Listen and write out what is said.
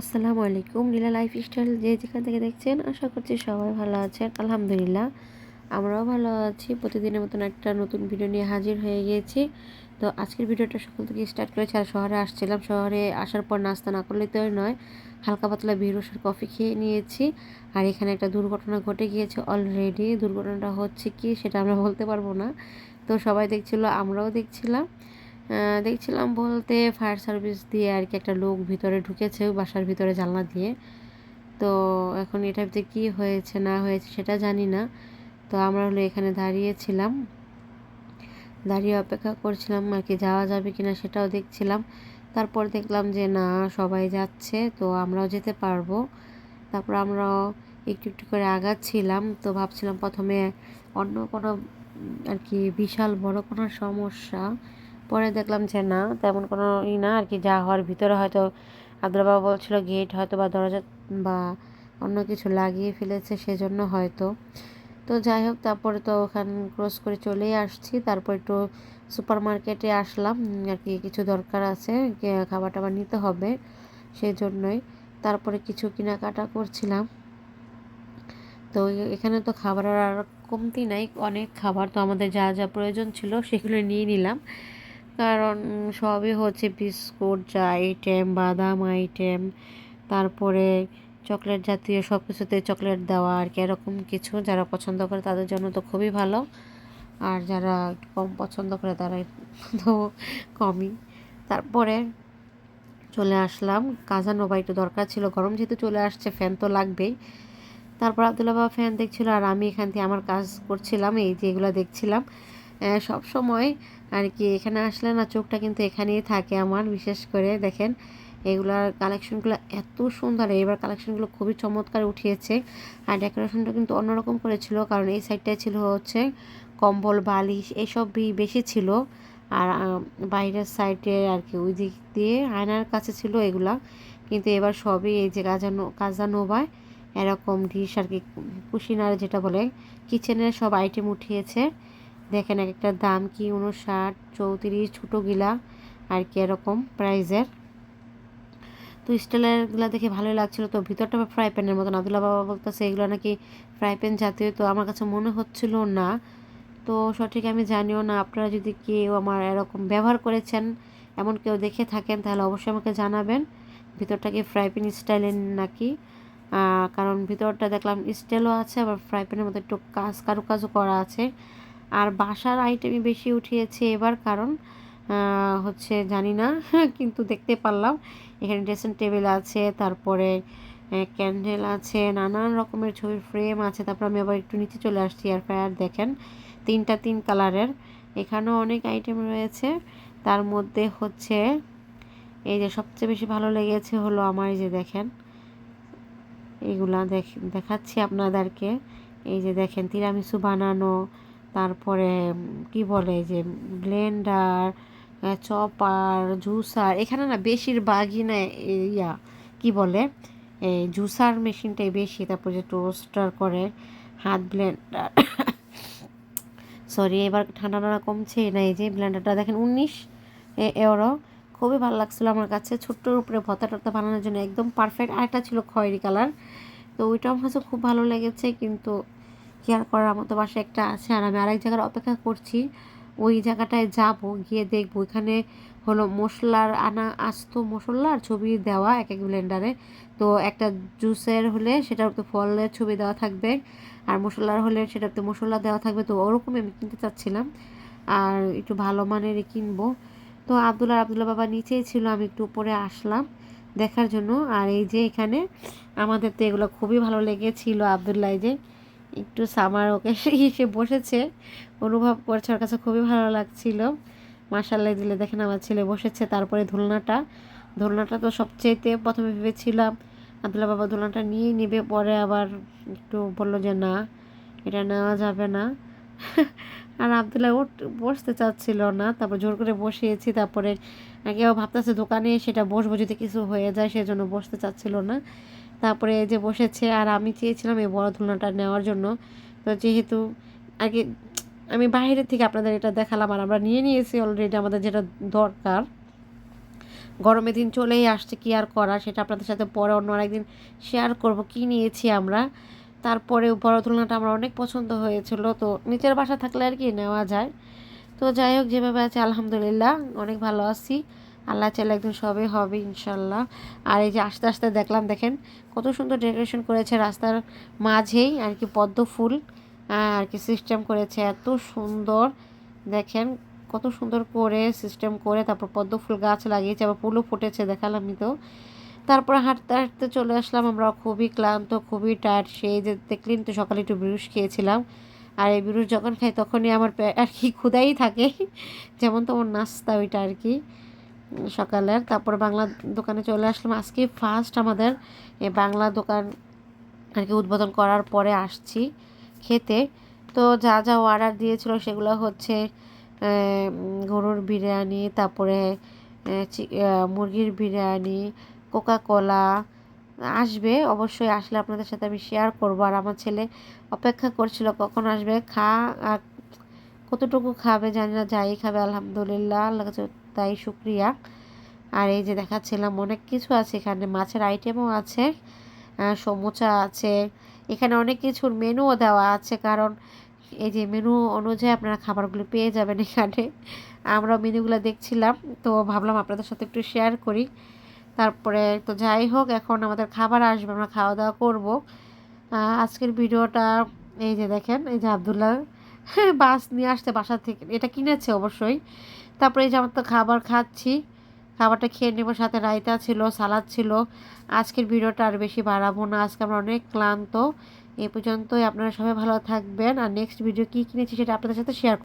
আসসালামু আলাইকুম। লীলা life style যে যেখান থেকে দেখছেন, আশা করছি সবাই ভালো আছেন। আলহামদুলিল্লাহ, আমরাও ভালো আছি। প্রতিদিনের মতন একটা নতুন ভিডিও নিয়ে হাজির হয়ে গিয়েছি। তো আজকের ভিডিওটা সকাল থেকে স্টার্ট করেছি। আর শহরে আসছিলাম। শহরে আসার পর নাস্তা না করলে তো নয়, হালকা পাতলা বিরসের কফি খেয়ে নিয়েছি। আর এখানে একটা দুর্ঘটনা ঘটে গিয়েছে অলরেডি দুর্ঘটনাটা হচ্ছে কি, সেটা আমরা বলতে পারব না। তো সবাই দেখছিল, আমরাও দেখছিলাম। দেখছিলাম বলতে ফায়ার সার্ভিস দিয়ে আর কি একটা লোক ভিতরে ঢুকেছে বাসার ভিতরে জানলা দিয়ে। তো এখন এটাতে কি হয়েছে, না হয়েছে সেটা জানি না। তো আমরা হলো এখানে দাঁড়িয়েছিলাম। দাঁড়িয়ে অপেক্ষা করছিলাম আর কি যাওয়া যাবে কিনা সেটাও দেখছিলাম। তারপর দেখলাম যে না, সবাই যাচ্ছে, তো আমরাও যেতে পারব। তারপর আমরাও একটু একটু করে আগাচ্ছিলাম। তো ভাবছিলাম প্রথমে অন্য কোনো আর কি বিশাল বড় কোনো সমস্যা পরে দেখলাম যে না, তেমন কোনো ই না, আর কি যা হওয়ার ভিতরে হয়তো আব্দুল বাবা বলছিল গেট হয়তো বা দরজা বা অন্য কিছু লাগিয়ে ফেলেছে সেজন্য হয়তো। তো যাই হোক, তারপরে তো ওখান ক্রস করে চলেই আসছি। তারপর একটু সুপার মার্কেটে আসলাম, আর কি কিছু দরকার আছে খাবার টাবার নিতে হবে সেই জন্যই তারপরে কিছু কেনাকাটা করছিলাম। তো এখানে তো খাবার আর কমতি নাই, অনেক খাবার তো আমাদের যা যা প্রয়োজন ছিল সেগুলো নিয়ে নিলাম। কারণ সবই হচ্ছে বিস্কুট চা আইটেম বাদাম আইটেম তারপরে চকলেট জাতীয় সব কিছুতে চকলেট দেওয়া আর কি, এরকম কিছু যারা পছন্দ করে তাদের জন্য তো খুবই ভালো। আর যারা কম পছন্দ করে তারা তো কমই। তারপরে চলে আসলাম কাজানোবা একটু দরকার ছিল, গরম যেহেতু চলে আসছে ফ্যান তো লাগবেই। তারপর আবদুল্লা বাবা ফ্যান দেখছিল আর আমি এখান থেকে আমার কাজ করছিলাম, এই যে এগুলো দেখছিলাম। সব সময় আর কি এখানে আসলে না চোখটা কিন্তু এখানেই থাকে আমার, বিশেষ করে দেখেন এগুলার কালেকশনগুলো এত সুন্দর। এবার কালেকশনগুলো খুবই চমৎকার উঠিয়েছে। আর ডেকোরেশনটা কিন্তু অন্যরকম করেছিল, কারণ এই সাইডটায় ছিল হচ্ছে কম্বল, বালিশ এসব বেশি ছিল। আর বাইরের সাইডে আর কি ওই দিক দিয়ে আয়নার কাছে ছিল এগুলা। কিন্তু এবার সবই এই যে কাজানো কাজানোবায় এরকম ডিশ আর কি কুশিনার যেটা বলে কিচেনের সব আইটেম উঠিয়েছে। দেখেন এক একটা দাম কি উনষাট চৌত্রিশ, ছোটো গিলা আর কি এরকম প্রাইজের তো স্টিলেরগুলো দেখে ভালোই লাগছিল। তো ভিতরটা ফ্রাই প্যানের মতন। আবদুল্লা বাবা বলতেছে, এগুলো নাকি ফ্রাই প্যান জাতীয়? তো আমার কাছে মনে হচ্ছিল না। তো সঠিক আমি জানিও না। আপনারা যদি কেউ আমার এরকম ব্যবহার করেছেন, এমন কেউ দেখে থাকেন, তাহলে অবশ্যই আমাকে জানাবেন। ভিতরটা কি ফ্রাই প্যান স্টাইলের নাকি? কারণ ভিতরটা দেখলাম স্টাইলও আছে, আবার ফ্রাই প্যানের মতো একটু কাজ কারুকাজও করা আছে। আর বাসার আইটেমই বেশি উঠিয়েছে এবার কারণ হচ্ছে জানি না, কিন্তু দেখতে পারলাম। এখানে ড্রেসিং টেবিল আছে, তারপরে ক্যান্ডেল আছে, নানান রকমের ছবির ফ্রেম আছে। তারপর আমি আবার একটু নিচে চলে আসছি এয়ার ফ্রায়ার দেখেন, তিনটা তিন কালারের এখানেও অনেক আইটেম রয়েছে। তার মধ্যে হচ্ছে, এই যে সবচেয়ে বেশি ভালো লেগেছে হলো আমার এই যে দেখেন, এগুলা দেখ, দেখাচ্ছি আপনাদেরকে। এই যে দেখেন, তিরামিসু বানানো তারপরে কি বলে যে ব্লেন্ডার চপার, জুসার, এখানে না বেশিরভাগই না ইয়া, কি বলে এই জুসার মেশিনটাই বেশি। তারপর যে টোস্টার করে হাত ব্লেন্ডার। সরি, এবার ঠান্ডা ঠান্ডা কমছে না, এই যে ব্লেন্ডারটা দেখেন উনিশ এরও খুবই ভালো লাগছিল আমার কাছে। ছোট্টর উপরে ভর্তা টর্তা বানানোর জন্য একদম পারফেক্ট আরেকটা ছিল খয়েরি কালার। তো ওইটাও আমার কাছে খুব ভালো লেগেছে, কিন্তু কেয়ার করার মতো বাসা একটা আছে আর আমি আরেক জায়গার অপেক্ষা করছি। ওই জায়গাটায় যাব, গিয়ে দেখব। এখানে হলো মশলার আনা, আস্ত মশলার ছবি দেওয়া এক এক ব্লেন্ডারে তো একটা জুসের হলে সেটাতে ফলের ছবি দেওয়া থাকবে আর মশলার হলে সেটাতে মশলা দেওয়া থাকবে। তো ওরকম আমি কিনতে চাচ্ছিলাম। আর একটু ভালো মানের কিনবো। তো আবদুল্লাহ আবদুল্লাহ বাবা নিচেই ছিল, আমি একটু উপরে আসলাম দেখার জন্য। আর এই যে এখানে আমাদের তো এগুলো খুবই ভালো লেগেছিল আবদুল্লাহ যে। একটু সামার ওকে এসে বসেছে। অনুভব করছে, ওর কাছে খুবই ভালো লাগছিল। মাসাল্লাহ দিলে দেখেন আমার ছেলে বসেছে তারপরে ধুলনাটা। ধুলনাটা তো সবচেয়েতে প্রথমে ভেবেছিলাম, আবদুল্লাহ বাবা ধুলনাটা নিয়ে নেবে, পরে আবার একটু বলল যে না, এটা নেওয়া যাবে না। আর আবদুল্লাহ উঠ, বসতে চাচ্ছিল না, তারপর জোর করে বসিয়েছি, তারপরে কেউ ভাবতেছে দোকানে সেটা বসবো, যদি কিছু হয়ে যায় সেজন্য বসতে চাচ্ছিল না। তারপরে যে বসেছে, আর আমি চেয়েছিলাম এই বড় ধুলনাটা নেওয়ার জন্য। তো যেহেতু আগে আমি বাইরের থেকে আপনাদের এটা দেখালাম, আর আমরা নিয়ে নিয়েছি অলরেডি আমাদের যেটা দরকার। গরমের দিন চলেই আসছে, কি আর করা সেটা আপনাদের সাথে পরে অন্য আরেকদিন শেয়ার করব কি নিয়েছি আমরা। তারপরে বড় তুলনাটা আমার অনেক পছন্দ হয়েছিল, তো নিচের বাসা থাকলে আর কি নেওয়া যায়। তো যাই হোক, যেভাবে আছে, আলহামদুলিল্লাহ, অনেক ভালো আছি। আল্লাহ চাইলে একদিন সবে হবে, ইনশাল্লাহ। আর এই যে আস্তে আস্তে দেখলাম, দেখেন, কত সুন্দর ডেকোরেশন করেছে রাস্তার মাঝেই, আর কি পদ্ম ফুল, আর কি সিস্টেম করেছে, এত সুন্দর। দেখেন, কত সুন্দর করে সিস্টেম করে, তারপর পদ্ম ফুল গাছ লাগিয়েছে, আবার ফুলও ফুটেছে দেখালামই তো। তারপর হাঁটতে হাঁটতে চলে আসলাম, আমরা খুবই ক্লান্ত, খুবই টায়ার্ড সেই যে দেখলেন তো, সকালে একটু বিরুষ খেয়েছিলাম। আর এই বিরুষ যখন খাই, তখনই আমার আর কি ক্ষুদাই থাকে, যেমন তোমার নাস্তা ওইটা আর কি। সকালের তারপর বাংলা দোকানে চলে আসলাম। আজকে ফার্স্ট আমাদের বাংলা দোকান আর কি উদ্বোধন করার পরে আসছি খেতে। তো যা যা অর্ডার দিয়েছিল সেগুলো হচ্ছে গরুর বিরিয়ানি, তারপরে মুরগির বিরিয়ানি কোকা কোলা আসবে। অবশ্যই আসলে আপনাদের সাথে আমি শেয়ার করব। আর আমার ছেলে অপেক্ষা করছিল কখন আসবে, খা কতটুকু খাবে জানি না, যাই খাবে, আলহামদুলিল্লাহ, আল্লাহ কাছে তাই শুক্রিয়া। আর এই যে দেখাচ্ছিলাম অনেক কিছু আছে, এখানে মাছের আইটেমও আছে সমুচা আছে, এখানে অনেক কিছুর মেনুও দেওয়া আছে, কারণ এই যে মেনু অনুযায়ী আপনারা খাবারগুলো পেয়ে যাবেন এখানে। আমরা মেনুগুলো দেখছিলাম, তো ভাবলাম আপনাদের সাথে একটু শেয়ার করি। তারপরে তো যাই হোক, এখন আমাদের খাবার আসবে, আমরা খাওয়া দাওয়া করব আজকের ভিডিওটা এই যে দেখেন, এই যে আবদুল্লাহ বাস নিয়ে আসতে বাসা থেকে। এটা কিনেছে অবশ্যই। তারপরে এই যে আমার তো খাবার খাচ্ছি, খাবারটা খেয়ে নেব। সাথে রায়তা ছিল, সালাদ ছিল। আজকের ভিডিওটা আর বেশি বাড়াবো না। আজকে আমরা অনেক ক্লান্ত। এ পর্যন্তই। আপনারা সবাই ভালো থাকবেন। আর নেক্সট ভিডিও কী কিনেছি সেটা আপনাদের সাথে শেয়ার